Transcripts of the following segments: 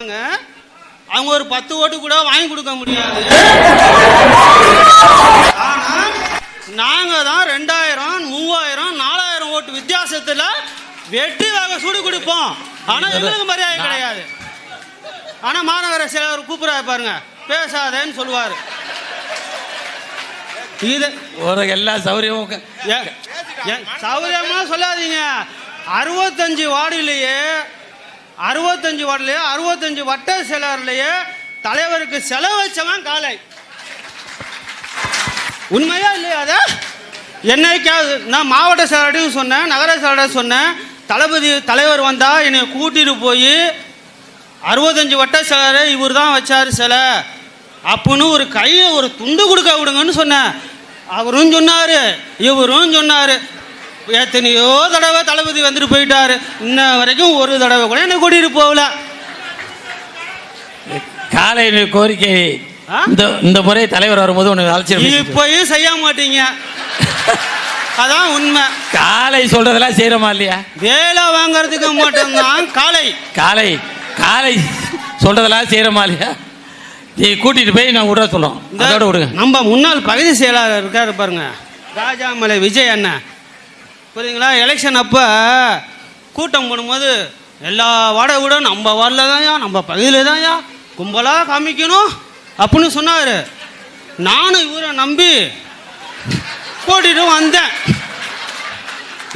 அவங்க ஒரு பத்து ஓட்டு கூட வாங்கி கொடுக்க முடியாது. ஆனா நாங்க தான் ரெண்டாயிரம் மூவாயிரம் நாலாயிரம் ஓட்டு வித்தியாசத்துல வெட்டி வாங்க சுடு கொடுப்போம். ஆனா எங்களுக்கு மரியாதை கிடையாது. ஆனா மாநகர செயலர் கூப்பிடுறாரு பாருங்க. பேசாதேன்னு சொல்லுவாரு. இது உனக்கு எல்லா சௌகரியமும் க- ஏ- ஏ- சௌகரியமா சொல்லாதீங்க. அறுபத்தஞ்சு வார்டுலேயே அறுபத்தஞ்சு வார்டுலேயே அறுபத்தஞ்சு வட்ட செயலர்லேயே தலைவருக்கு செலவு வச்சவன் காலை. உண்மையா இல்லையா அத? என்னைக்காவது நான் மாவட்ட செயலர்டையும் சொன்னேன் நகர செயலாளர் சொன்னேன். தளபதி தலைவர் வந்தா என்னை கூட்டிட்டு போய் அறுபத்தஞ்சு வட்ட சிலரை இவர் தான் வச்சார் சிலை. அப்புன்னு ஒரு கையை ஒரு துண்டு கொடுக்க விடுங்கன்னு சொன்னேன். அவரும் சொன்னார் இவரும் சொன்னார். எத்தனையோ தடவை தளபதி வந்துட்டு போயிட்டாரு. இன்ன வரைக்கும் ஒரு தடவை கூட என்னை கூட்டிட்டு போகல. காலை கோரிக்கை? இந்த இந்த முறை தலைவர் வரும்போது உனக்கு அழைச்சி இப்பயும் செய்ய மாட்டீங்க. அதான் உண்மை. காலை சொல்றதெல்லாம் செய்யறோமா இல்லையா? வேலை வாங்குறதுக்கு மட்டும்தான் காலை. காலை காலை சொல்றதெல்லாம் செய்யறோமா இல்லையா? நீ கூட்டிட்டு போய் நான் விட சொல்றோம். அதோட விடுங்க. நம்ம முன்னாள் பகுதி செயலாளர் இருக்காரு பாருங்க. ராஜாமலை விஜய் அண்ணன். புரியுதுங்களா? எலெக்ஷன் அப்போ கூட்டம் போடும்போது எல்லா வாடகை விட நம்ம வார்டில் தான்யா நம்ம பகுதியில் தான்யா கும்பலாக காமிக்கணும் அப்படின்னு சொன்னார். நானும் இவரை நம்பி கூட்டிட்டு வந்தேன்.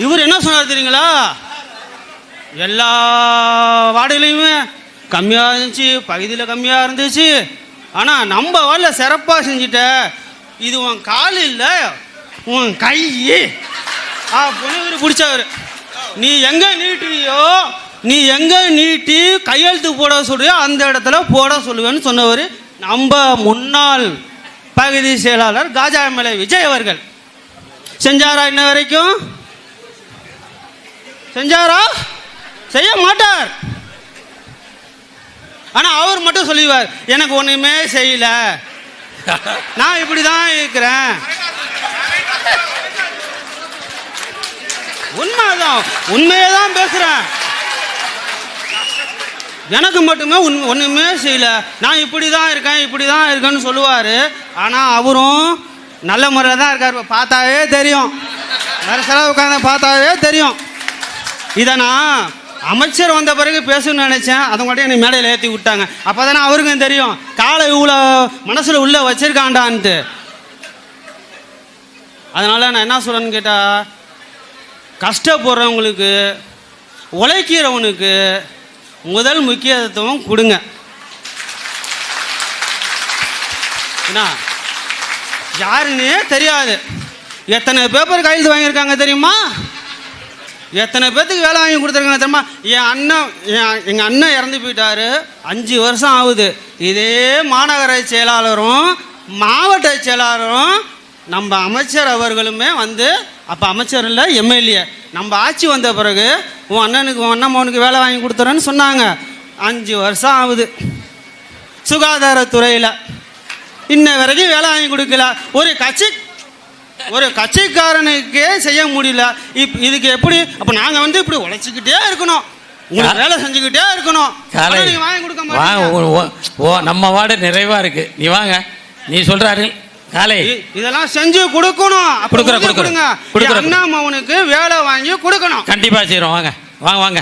இவர் என்ன சொன்னார் தெரியுங்களா? எல்லா வாடகையிலையுமே கம்மியாக இருந்துச்சு பகுதியில் கம்மியாக இருந்துச்சு. ஆனால் நம்ம வார்டில் சிறப்பாக செஞ்சிட்ட இது உன் கால் இல்லை உன் கை. ஆ இவர் பிடிச்சவர் நீ எங்கே நீட்டுறியோ நீ எங்கே நீட்டி கையெழுத்து போட சொல்றியோ அந்த இடத்துல போட சொல்லுவேன்னு சொன்னவர் நம்ம முன்னாள் பகுதி செயலாளர் காஜாமலை விஜய் அவர்கள். செஞ்சாரா இன்ன வரைக்கும்? செஞ்சாரா? செய்ய மாட்டார். ஆனால் அவர் மட்டும் சொல்லுவார் எனக்கு ஒன்றுமே செய்யலை. நான் இப்படி தான் இருக்கிறேன். உண்மைதான். உண்மையை தான் பேசுறேன். எனக்கு மட்டுமே உண் ஒன்றுமே செய்யல. நான் இப்படி தான் இருக்கேன் இப்படி தான் இருக்கேன்னு சொல்லுவார். ஆனால் அவரும் நல்ல முறையில் தான் இருக்கார். பார்த்தாவே தெரியும். வருஷம் உட்காந்து பார்த்தாவே தெரியும். இதை நான் அமைச்சர் வந்த பிறகு பேசணும்னு நினச்சேன். அதை மட்டும் எனக்கு மேடையில் ஏற்றி விட்டாங்க. அப்போ தானே அவருக்கும் தெரியும். காலை இவ்வளோ மனசில் உள்ளே வச்சிருக்காண்டான்ட்டு அதனால் நான் என்ன சொல்கிறேன்னு கேட்டால் கஷ்டப்படுறவங்களுக்கு உழைக்கிறவனுக்கு முதல் முக்கியத்துவம் கொடுங்க. என்ன யாருன்னே தெரியாது. எத்தனை பேப்பர் கையெழுத்து வாங்கியிருக்காங்க தெரியுமா? எத்தனை பேர்த்துக்கு வேலை வாங்கி கொடுத்துருக்காங்க தெரியுமா? என் அண்ணன் என் எங்கள் அண்ணன் இறந்து போயிட்டாரு. அஞ்சு வருஷம் ஆகுது. இதே மாநகர செயலாளரும் மாவட்ட செயலாளரும் நம்ம அமைச்சர் அவர்களுமே வந்து அப்போ அமைச்சர் இல்லை எம்எல்ஏ. நம்ம ஆட்சி வந்த பிறகு உன் அண்ணனுக்கு உன் அண்ணன் மகனுக்கு வேலை வாங்கி கொடுத்துறேன்னு சொன்னாங்க. அஞ்சு வருஷம் ஆகுது. சுகாதாரத்துறையில். இன்ன வரைக்கும் வேலை வாங்கி கொடுக்கல. ஒரு கட்சி ஒரு கட்சிக்காரனுக்கே செய்ய முடியல. இப் இதுக்கு எப்படி அப்போ நாங்கள் வந்து இப்படி உழைச்சிக்கிட்டே இருக்கணும். வேலை செஞ்சுக்கிட்டே இருக்கணும். வாங்கி நம்ம வார்டு நிறைவா இருக்கு. நீ வாங்க. நீ சொல்றாரு. காலை. இதெல்லாம் செஞ்சு கொடுக்கணும். கொடுங்க. கொடுக்குறோம். என் அண்ணா மகனுக்கு வேலை வாங்கி கொடுக்கணும். கண்டிப்பா செய்றோம். வாங்க வாங்க வாங்க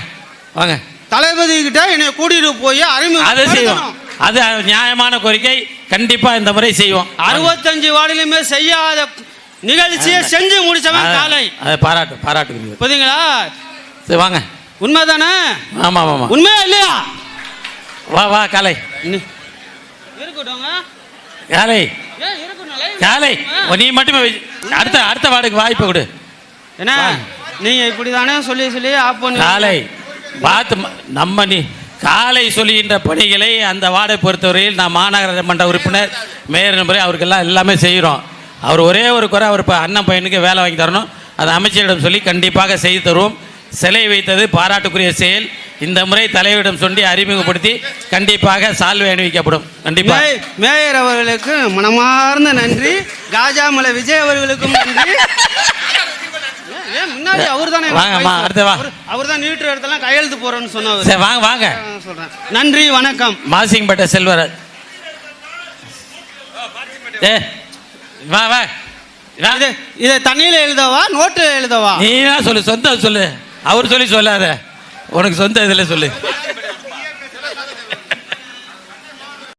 வாங்க. தளபதி கிட்ட என்னை கூட்டிட்டு போய் அதை செய்வோம். அறிமுகம் அது நியாயமான கோரிக்கை. கண்டிப்பா இந்த முறை செய்வோம். அறுபத்தஞ்சு வார்டிலுமே செய்யாத நிகழ்ச்சியை செஞ்சு முடிச்சவன் காலை. அது பாராட்டு பாராட்டு புரியுங்களா சரி வாங்க. உண்மைதானே? ஆமா ஆமா உண்மையா இல்லையா? வா வா காலை. காலை இருக்கட்டும் live காலை. நீ மட்டுமே. அடுத்த அடுத்த வார்டுக்கு வாய்ப்பு கொடு. என்ன? நீங்க இப்படி தானே சொல்லி சொல்லி ஆப் பண்ணி காலை பார்த்து நம்ம நீ காலை சொல்லுகின்ற பணிகளை அந்த வார்டை பொறுத்தவரையில் நான் மாநகர மன்ற உறுப்பினர் மேயர் முறை அவருக்கெல்லாம் எல்லாமே செய்கிறோம். அவர் ஒரே ஒரு குறை அவர் இப்போ அண்ணன் பையனுக்கு வேலை வாங்கி தரணும். அதை அமைச்சரிடம் சொல்லி கண்டிப்பாக செய்து தருவோம். சிலை வைத்தது பாராட்டுக்குரிய செயல். இந்த முறை தலைவரிடம் சொல்லி அறிமுகப்படுத்தி கண்டிப்பாக சால்வை அணிவிக்கப்படும். கண்டிப்பாக மேயர் அவர்களுக்கு மனமார்ந்த நன்றி. ராஜாமலை விஜய் அவர்களுக்கும் நன்றி. முன்னாடி அவர் தானே வாங்கம்மா, அடுத்து வா. அவர் தான் நீட்டு இடத்தெல்லாம் கையெழுத்து போறேன்னு சொன்னவர். சரி வாங்க வாங்க. சொல்றேன். நன்றி வணக்கம். மாசிங்கப்பட்ட செல்வராஜ் ஏ வா வா. இது இதை தண்ணியில எழுதவா நோட்டு எழுதவா? நீ சொல்லு சொந்த சொல்லு. அவர் சொல்லி சொல்லாத. உனக்கு சொந்த இதில் சொல்லு.